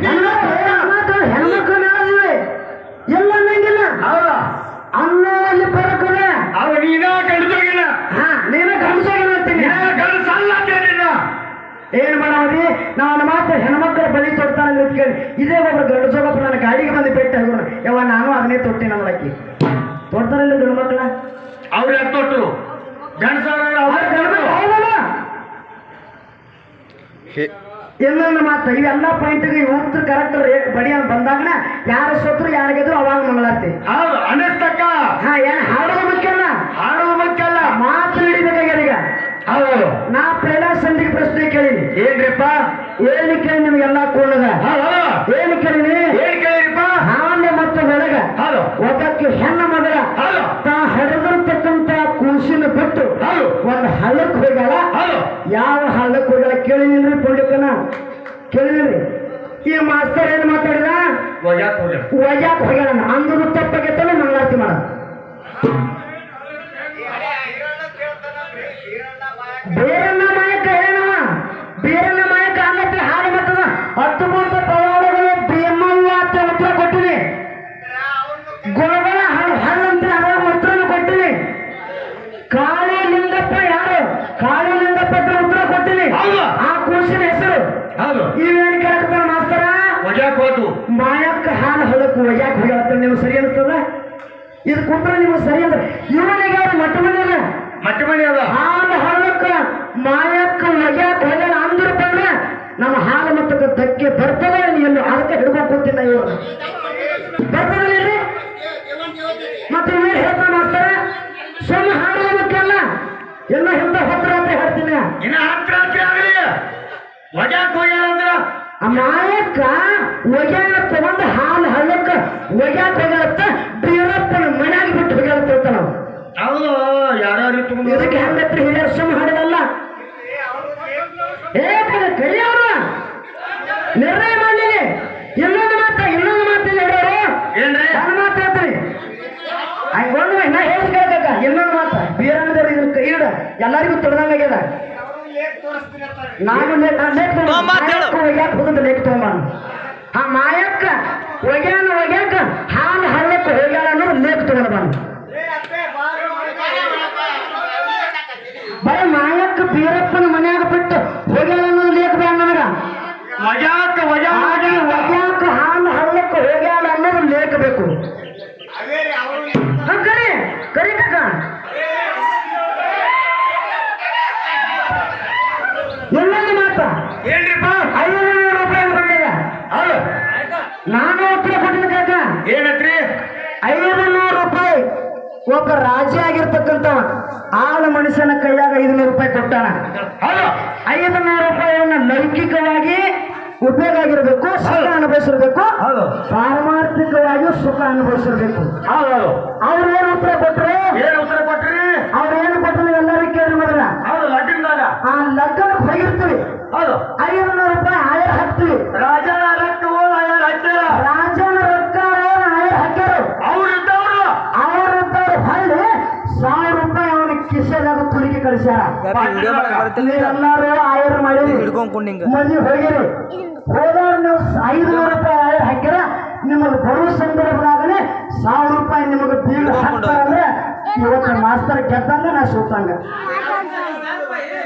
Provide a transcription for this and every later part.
ಹೆಣ್ಮಕ್ಳ ಮೇಳದಿವೆ ಎಲ್ಲ ಅನ್ನಂಗಿಲ್ಲ ಹೌದಾ? ಅನ್ನೋ ಅಲ್ಲಿ ಬರಕನೆ ಅವ ನೀನ ಗಂಡಸೋಗಿಲ್ಲ ಹಾ ನೀನು ಗಂಡಸಾಗಿಲ್ಲ ಅಂತೀನಿ. ಗಂಡಸ ಅಲ್ಲ ಅಂತೇನಿಲ್ಲ ಏನ್ ಮಾಡಾವದಿ ನಾನು ಮಾತ್ರ ಹೆಣ್ಮಕ್ಳ ಬಲಿ ತೊಡ್ತಾನೆ ಅಂತ ಕೇಳಿ. ಇದೇ ಒಬ್ಬರು ಗಂಡು ಸೊಗಪ್ಪ ನನ್ನ ಗಾಡಿಗೆ ಬಂದು ಬೆಟ್ಟ ಹೋಗೋಣ ಯವ್ವ ನಾನು ಅದನ್ನೇ ತೊಟ್ಟೆ ನಮ್ಮಳಕ್ಕಿ ತೊಡ್ತಾರಲ್ಲ ಗಂಡು ಮಕ್ಕಳ? ಅವ್ರು ಯಾಕೆ ತೊಟ್ಟರು ಗಂಡಸರ ಇನ್ನೊಂದು ಮಾತು ಇವೆಲ್ಲ ಪಾಯಿಂಟ್ಗೆ ಇವತ್ತು ಕರೆಕ್ಟ್ ಬಡಿ ಅಂತ ಬಂದಾಗನ ಯಾರು ಸೋತ್ರು ಯಾರು ಗೆದ್ರು ಅವಾಗ ಮಂಗಳಾರ್ತಿ. ಹೌದು ಅನ್ನಿಸ್ತಕ್ಕ ಹಾ ಏನ್ ಹಾಡೋದು ಮುಖ್ಯ ಅಲ್ಲ? ಹಾಡೋದು ಮುಖ್ಯ ಅಲ್ಲ. ಮಾತು ನಡಿಬೇಕಾಗ್ಯದ ಈಗ ಹೌದು. ನಾ ಪ್ರೇಡಾ ಸಂಧಿಗೆ ಪ್ರಶ್ನೆ ಕೇಳಿನಿ. ಏನ್ರಿಪ್ಪ? ಏನು ಕೇಳಿ ನಿಮ್ಗೆಲ್ಲ ಕೂಡದ? ಏನು ಕೇಳಿನಿ? ಏನ್ ಕೇಳಿರಿಪ್ಪ ಹಾಂಡೆ ಮತ್ತು ಬೆಳಗ. ಹೌದು. ಒಬ್ಬಕ್ಕೆ ಹೆಣ್ಣ ಮಗಳ. ಹೌದು. ತಾ ಹರಿದಿರ್ತಕ್ಕಂತ ಕೂಸಿನ ಬಿಟ್ಟು ಹೌದು. ಒಂದು ಹಳ್ಳಕ್ಕೆ ಹೋಗ್ಯಾಳ. ಯಾವ ಹಾಲಕ್ಕೆ ಕೊಡಲ್ಲ ಕೇಳಿದ್ರಿ ಪುಂಡಿಕನ ಕೇಳಿದ್ರಿ ಈ ಮಾಸ್ತರ್ ಏನ್ ಮಾತಾಡಿದ? ಯಾಕೆ ಹೋಗ್ಯಾನ. ಅಂದ್ರು ತಪ್ಪಾಗೈತಲ್ಲ ಮಂಗಳಾರತಿ ಮಾಡ. ಬೇರನ್ನ ಮಾಯಕ ಏನ ಬೇರನ್ನ ಮಾಯಕ ಅನ್ನತ್ತೆ ಹಾಡು ಮತ್ತದ ಅದ್ಭುತ ಪವಾಡಗಳು ಭೀಮಲ್ಲ ಅಂತ ಉತ್ತರ ಕೊಟ್ಟಿನಿ. ಗುಣಗಳ ಹಳ್ಳ ಹಳ್ಳಂತ ಅದ್ರಾಗ ಉತ್ತರನು ಕೊಟ್ಟಿನಿ. ಕಾಳಿ ಲಿಂಗಪ್ಪ ಯಾರು ಕಾಳಿ ಲಿಂಗಪ್ಪ ಅಂತ ಉತ್ತರ ಕೊಟ್ಟಿನಿ ಹೌದು. ಆ ಕೂಸಿನ ಹೆಸರು ಹೌದು. ಏನು ಕೇಳಕತ್ತಾರ ಮಾಸ್ತರ ಒಗ್ಯಾಕ್ ಹೋತು ಮಾಯಕ್ಕ ಹಾಲು ಹೊಲಕ್ಕೆ ಒಯ್ಯಾಕ ಹೋಗ್ಯಾಳ ನೀವು ಸರಿ ಅನಿಸ್ತದ? ಇದು ಕುಂತ್ರ ನಿಮ್ಗೆ ಸರಿ ಅಂದ್ರೆ ಇವನಿಗೆ ಮಟ್ಟ ಮಟ್ಟ ಮನೆಯಲ್ಲ ಮಟ್ಟ ಮನೆ ಅದ ಹಾಲು ಹಳ್ಳಕ್ಕ ಮಾಯಕ್ಕ ಮಗ್ಯಾಕ ಹೋಗ್ಯಾಳ ಅಂದ್ರ ಬಂದ್ರ ನಮ್ಮ ಹಾಲು ಮತ್ತಕ್ಕೆ ಧಕ್ಕೆ ನೀ ಎಲ್ಲೋ ಅದಕ್ಕೆ ಹಿಡ್ಕೊಂಡು ಕೂತಿಲ್ಲ ಇವರು. ಬರ್ತದಲ್ಲ ಮತ್ತೆ ಇವ್ರು ಹೇಳ್ತಾನೆ ಮಾಸ್ತರ? ಸುಮ್ಮ ಹಾಡೋದಕ್ಕೆಲ್ಲ ಎಲ್ಲ ಹಿಂದೆ ಹತ್ರ ಅಂತ ಹೇಳ್ತೀನಿ. ಇನ್ನ ಹತ್ರ ಒಗ್ಯಾಕ್ ಹೋಗ್ಯಾರ ಅಂದ್ರ ಮಾಯಕ್ಕ ಒಗ್ಯಾನ ತಗೊಂಡು ಹಾಲು ಹಳ್ಳಕ್ಕ ಒಗ್ಯಾಕ ಹೋಗ್ಯಾಳತ್ತ ಬೀರಪ್ಪನ ಮನ್ಯಾಗ ಬಿಟ್ಟು ಹೋಗ್ಯಾಳತ್ತ ಹೇಳ್ತಾನ ಅವ. ಹೌದು ಯಾರ್ಯಾರು ತಗೊಂಡು ಇದಕ್ಕೆ ಹೆಂಗತ್ರಿ ಹಿರಿಯರು ಸುಮ್ಮ ಹಾಡಿದಲ್ಲ? ಏ ಕರಿಯವರು ನಿರ್ಣಯ ಮಾಡಲಿ ಇನ್ನೊಂದು ಮಾತ ಇನ್ನೊಂದು ಮಾತಿಲ್ಲ ಹೇಳೋರು ಏನ್ರಿ? ನಾನು ಮಾತಾಡ್ತೀನಿ ಹಂಗ ಒಂದು ನಾ ಹೇಳಿ ಕೇಳ್ಬೇಕ? ಇನ್ನೊಂದು ಮಾತ. ಬೀರಣ್ಣದವ್ರು ಇದ್ರ ಕೈ ಹಿಡ ಎಲ್ಲರಿಗೂ ತೊಡ್ದಂಗಾಗ್ಯದ ನಾನು ಒಗ್ಯಾಕ ಹೋದಂತ ಲೇಖ ತಗೊಂಬಾನು ಆ ಮಾಯಕ್ಕ ಒಗ್ಯಾನ ಒಗ್ಯಾಕ ಹಾಲು ಹಳ್ಳಕ್ಕೆ ಹೋಗ್ಯಾಳ ಅನ್ನೋದು ಲೇಖ ತಗೊಂಡು ಬಾನು ಬರೀ ಮಾಯಕ್ಕ ಬೀರಪ್ಪನ ಇನ್ನೊಂದು ಮಾತ ಏನ್ರಿಪ್ಪ? ಐನೂರು ರೂಪಾಯಿ ಬಂದಾಗ ನಾನು ಉತ್ತರ ಕೊಟ್ಟಿದ್ದ ಕಾಕ ಏನತ್ರಿ? ಐನೂರು ರೂಪಾಯಿ. ಒಬ್ಬ ರಾಜ ಆಗಿರ್ತಕ್ಕಂಥವ ಆಳ ಮನುಷ್ಯನ ಕೈಯಾಗ ಐದುನೂರು ರೂಪಾಯಿ ಕೊಟ್ಟಾನ. ಐದುನೂರು ರೂಪಾಯಿಯನ್ನ ಲೌಕಿಕವಾಗಿ ಉಪಯೋಗ ಆಗಿರಬೇಕು ಸುಖ ಅನುಭವಿಸಿರ್ಬೇಕು ಪಾರಮಾರ್ಥಿಕವಾಗಿ ಸುಖ ಅನುಭವಿಸಿರ್ಬೇಕು. ಅವ್ರು ಏನು ಉತ್ತರ ಕೊಟ್ರು? ಏನು ಉತ್ತರ ಕೊಟ್ರಿ? ಅವ್ರು ಏನು ಕೊಟ್ಟರು ಎಲ್ಲರಿಗೂ ಕೇಳಿ ಮೊದಲ ಆ ಲಗ್ನಕ್ಕೆ ಹೋಗಿರ್ತೀವಿ ಹೌದು. ಐದುನೂರು ರೂಪಾಯಿ ಆಯರ್ ಹಾಕ್ತೀವಿ. ರಾಜನ ರಕ್ತವು ಆಯರ್ ಹಾಕ್ಯಾರ ರಾಜನ ರೊಕ್ಕ ಆಯರ್ ಹಾಕ್ಯಾರು. ಅವ್ರು ಇದ್ದವ್ರು ಹಳ್ಳಿ ಸಾವಿರ ರೂಪಾಯಿ ಅವನ ಕಿಸೆದಾಗ ತುಳಿಕೆ ಕಳಿಸ್ಯಾರ. ನೀವೆಲ್ಲರೂ ಆಯರ್ ಮಾಡಿ ಹಿಡ್ಕೊಂಡ್ ಮದುವೆ ಹೋಗಿರಿ. ಹೋದವ್ರು ನೀವು ಐದುನೂರು ರೂಪಾಯಿ ಆಯರ್ ಹಾಕ್ಯಾರ. ನಿಮಗೆ ಬರುವ ಸಂದರ್ಭದಾಗಲೇ ಸಾವಿರ ರೂಪಾಯಿ ನಿಮಗೆ ಬೀಳು ಹಾಕ್ತಾರಂದ್ರೆ ಇವತ್ತು ಮಾಸ್ತರ್ ಗೆದ್ದಂಗ ನಾ ಸೋತಂಗ.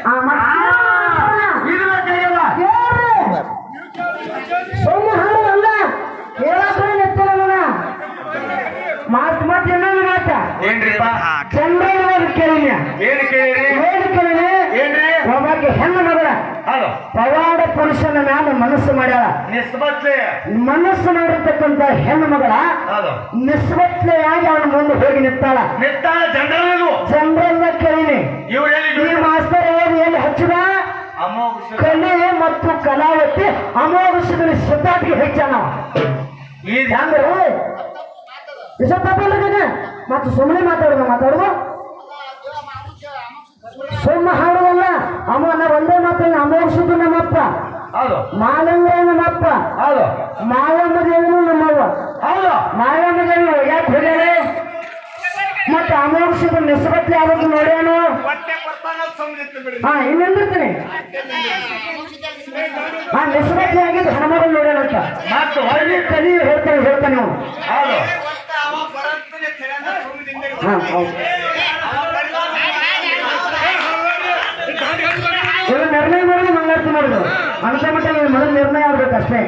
ಆ ಮತ್ತೆ- ಇದು ಬೇಕಾಗಿಲ್ಲ ಕೇಳ್ರಿ. ಸುಮ್ಮ ಹಾಡೋದಲ್ಲ ಕೇಳಕ್ಕೆ ನಿಂತಿರಲ್ಲ ಮಾತು ಮಾತು ಇನ್ನೊಂದು ಮಾತ ಏನ್ರಿಪ್ಪ ಚಂದ್ರನವರು ಕೇಳಿನ ಏನ್ ಕೇಳಿರಿ ಏನು ಕೇಳಿನಿ ಏನ್ರಿ? ಒಬ್ಬಾಕಿ ಹೆಣ್ಣು ಮಗಳ. ಪವಾಡ ಪುರುಷನ ಮ್ಯಾಲ ಮನಸ್ಸು ಮಾಡ್ಯಾಳ. ನಿಸ್ಬತ್ಲೆ. ಮನಸ್ಸು ಮಾಡಿರ್ತಕ್ಕಂಥ ಹೆಣ್ಣು ಮಗಳ ನಿಸ್ಬತ್ಲೆಯಾಗಿ ಅವನ ಮುಂದೆ ಹೋಗಿ ನಿಂತಾಳ. ಚಂದ್ರನ ಕೇಳಿನಿ. ಇವ್ರು ಈ ಹೇಳಿ ಮಾಸ್ತರ್ ಏನು ಎಲ್ಲಿ ಹಚ್ಚಿದ? ಕಲೆ ಮತ್ತು ಕಲಾವತಿ ಅಮೋಘದಲ್ಲಿ ಸುತ್ತಾಟಿಗೆ ಹೆಚ್ಚಾನ ಈ ಹೆಂಗ್ರಿ ವಿಷ ತಪ್ಪಿಲ್ಲ ಮತ್ತು ಸುಮ್ಮನೆ ಮಾತಾಡೋದು ಮಾತಾಡೋದು. ಸುಮ್ಮ ಹಾಡುವಲ್ಲ. ಅಮ್ಮ ನಾವು ಒಂದೇ ಮಾತ್ರ ಅಮೋಘಿಸಿದ್ದು ನಮ್ಮಪ್ಪ ಹೌದು. ಮಾಲಂಗ್ರ ನಮ್ಮಪ್ಪ ಹೌದು. ಮಾಯಮ್ಮ ದೇವಿನು ನಮ್ಮವ್ವ ಹೌದು. ಮಾಯಮ್ಮ ದೇವಿ ಯಾಕೆ ಹೋಗ್ಯಾರೆ ಮತ್ತೆ ಅಮೋಘಿಸಿದ ನಿಸ್ಪತ್ತಿ ಆಗೋದು ನೋಡ್ಯಾನು? ಹಾ ಇನ್ನೊಂದಿರ್ತೀನಿ ಹಾ ನಿಸ್ಬತ್ತಿ ಆಗಿದ್ದು ಹನುಮಗಳು ಮತ್ತು ಹೊಳ್ಳಿ ಕಲಿ ಹೇಳ್ತಾನೆ ಹೇಳ್ತಾನೆ ನಾವು ಹೌದು. ಹಾ ಹೌದು. ನಿರ್ಣಯ ಮಾಡೋದು ಮಂಗಳಾರತಿ ಮಾಡೋದು ಅಂತ ಮಟ್ಟ ಮೊದಲು ನಿರ್ಣಯ ಆಗ್ಬೇಕು ಅಷ್ಟೇ